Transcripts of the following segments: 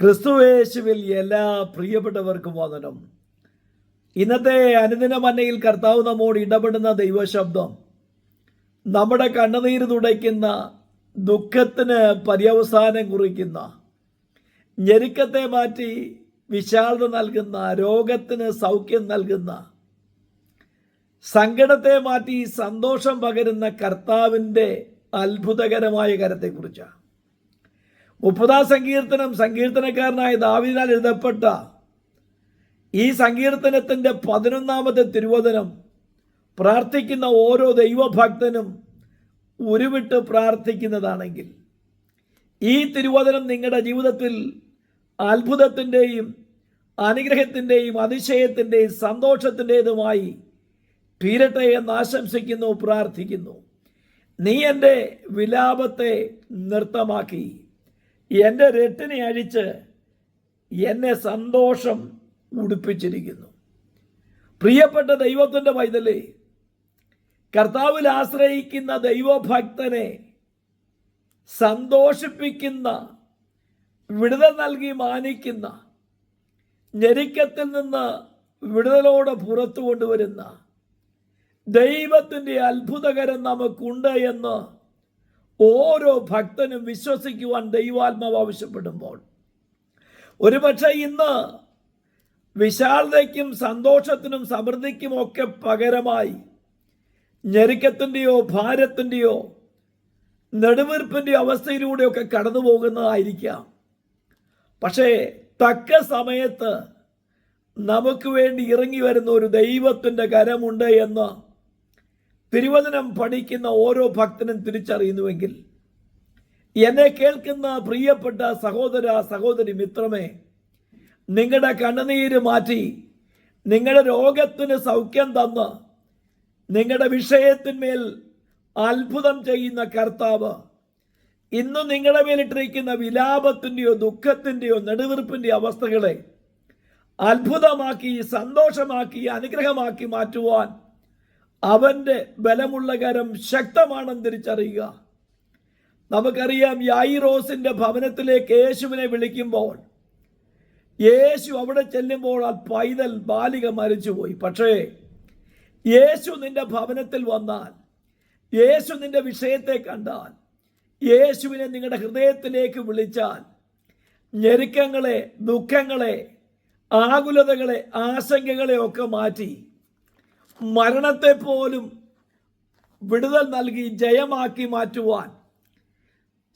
ക്രിസ്തുവേശുവിൽ എല്ലാ പ്രിയപ്പെട്ടവർക്കും വന്ദനം. ഇന്നത്തെ അനുദിന മന്നയിൽ കർത്താവ് നമ്മോട് ഇടപെടുന്ന ദൈവശബ്ദം നമ്മുടെ കണ്ണുനീര് തുടയ്ക്കുന്ന ദുഃഖത്തിന് പര്യവസാനം കുറിക്കുന്ന ഞെരുക്കത്തെ മാറ്റി വിശാലത നൽകുന്ന രോഗത്തിന് സൗഖ്യം നൽകുന്ന സങ്കടത്തെ മാറ്റി സന്തോഷം പകരുന്ന കർത്താവിന്റെ അത്ഭുതകരമായ കരത്തെക്കുറിച്ചാണ്. മുപ്പതാം സങ്കീർത്തനം സങ്കീർത്തനക്കാരനായ ദാവിദിനാൽ എഴുതപ്പെട്ട ഈ സങ്കീർത്തനത്തിന്റെ പതിനൊന്നാമത്തെ തിരുവചനം പ്രാർത്ഥിക്കുന്ന ഓരോ ദൈവഭക്തനും ഉരുവിട്ട് പ്രാർത്ഥിക്കുന്നതാണെങ്കിൽ ഈ തിരുവചനം നിങ്ങളുടെ ജീവിതത്തിൽ അത്ഭുതത്തിന്റെയും അനുഗ്രഹത്തിന്റെയും അതിശയത്തിന്റെയും സന്തോഷത്തിന്റെതുമായി തീരട്ടെ എന്ന് ആശംസിക്കുന്നു പ്രാർത്ഥിക്കുന്നു. നീ എന്റെ വിലാപത്തെ നൃത്തമാക്കി എന്റെ രട്ടിനെ അഴിച്ച് എന്നെ സന്തോഷം ഉടുപ്പിച്ചിരിക്കുന്നു പ്രിയപ്പെട്ട ദൈവത്തിന്റെ പൈതലേ കർത്താവിൽ ആശ്രയിക്കുന്ന ദൈവഭക്തനെ സന്തോഷിപ്പിക്കുന്ന വിടുതൽ നൽകി മാനിക്കുന്ന ഞെരുക്കത്തിൽ നിന്ന് വിടുതലോടെ പുറത്തു കൊണ്ടുവരുന്ന ദൈവത്തിന്റെ അത്ഭുതകരം നമുക്കുണ്ട് എന്ന് ഓരോ ഭക്തനും വിശ്വസിക്കുവാൻ ദൈവാത്മാവ് ആവശ്യപ്പെടുമ്പോൾ ഒരുപക്ഷെ ഇന്ന് വിശാലതയ്ക്കും സന്തോഷത്തിനും സമൃദ്ധിക്കും ഒക്കെ പകരമായി ഞെരുക്കത്തിന്റെയോ ഭാരത്തിന്റെയോ നെടുവീർപ്പിന്റെയോ അവസ്ഥയിലൂടെയൊക്കെ കടന്നു പോകുന്നതായിരിക്കാം പക്ഷേ തക്ക സമയത്ത് നമുക്ക് വേണ്ടി ഇറങ്ങി വരുന്ന ഒരു ദൈവത്തിന്റെ കരമുണ്ട് എന്ന് തിരുവചനം പഠിക്കുന്ന ഓരോ ഭക്തനും തിരിച്ചറിയുന്നുവെങ്കിൽ എന്നെ കേൾക്കുന്ന പ്രിയപ്പെട്ട സഹോദര സഹോദരി മിത്രമേ നിങ്ങളുടെ കണ്ണുനീര് മാറ്റി നിങ്ങളുടെ രോഗത്തിന് സൗഖ്യം തന്ന് നിങ്ങളുടെ വിഷയത്തിന്മേൽ അത്ഭുതം ചെയ്യുന്ന കർത്താവ് ഇന്ന് നിങ്ങളുടെ മേലിട്ടിരിക്കുന്ന വിലാപത്തിന്റെയോ ദുഃഖത്തിന്റെയോ നെടുവീർപ്പിന്റെയോ അവസ്ഥകളെ അത്ഭുതമാക്കി സന്തോഷമാക്കി അനുഗ്രഹമാക്കി മാറ്റുവാൻ അവന്റെ ബലമുള്ള കരം ശക്തമാണെന്ന് തിരിച്ചറിയുക. നമുക്കറിയാം യായിറോസിന്റെ ഭവനത്തിലേക്ക് യേശുവിനെ വിളിക്കുമ്പോൾ യേശു അവിടെ ചെല്ലുമ്പോൾ ആ പൈതൽ ബാലിക മരിച്ചുപോയി. പക്ഷേ യേശു നിന്റെ ഭവനത്തിൽ വന്നാൽ യേശു നിന്റെ വിഷയത്തെ കണ്ടാൽ യേശുവിനെ നിങ്ങളുടെ ഹൃദയത്തിലേക്ക് വിളിച്ചാൽ ഞെരുക്കങ്ങളെ ദുഃഖങ്ങളെ ആകുലതകളെ ആശങ്കകളെ ഒക്കെ മാറ്റി മരണത്തെ പോലും വിടുതൽ നൽകി ജയമാക്കി മാറ്റുവാൻ.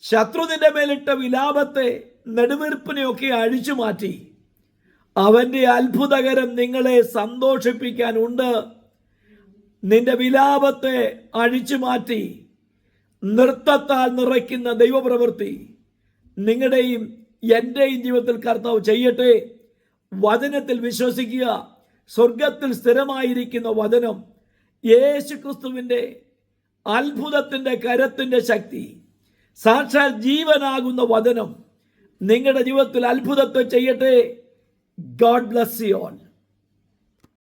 ശത്രുവിന്റെ മേലിട്ട വിലാപത്തെ നെടുവീർപ്പിനെയൊക്കെ അഴിച്ചു മാറ്റി. അവന്റെ അത്ഭുതകരം നിങ്ങളെ സന്തോഷിപ്പിക്കാനുണ്ട്. നിന്റെ വിലാപത്തെ അഴിച്ചു മാറ്റി. നൃത്തത്താൽ നിറയ്ക്കുന്ന ദൈവപ്രവൃത്തി നിങ്ങളുടെയും എന്റെയും ജീവിതത്തിൽ കർത്താവ് ചെയ്യട്ടെ. വചനത്തിൽ വിശ്വസിക്കുക. സ്വർഗത്തിൽ സ്ഥിരമായിരിക്കുന്ന വചനം യേശു ക്രിസ്തുവിന്റെ അത്ഭുതത്തിന്റെ കരത്തിന്റെ ശക്തി. സാക്ഷാൽ ജീവനാകുന്ന വചനം നിങ്ങളുടെ ജീവിതത്തിൽ അത്ഭുതത്തെ ചെയ്യട്ടെ. God bless you all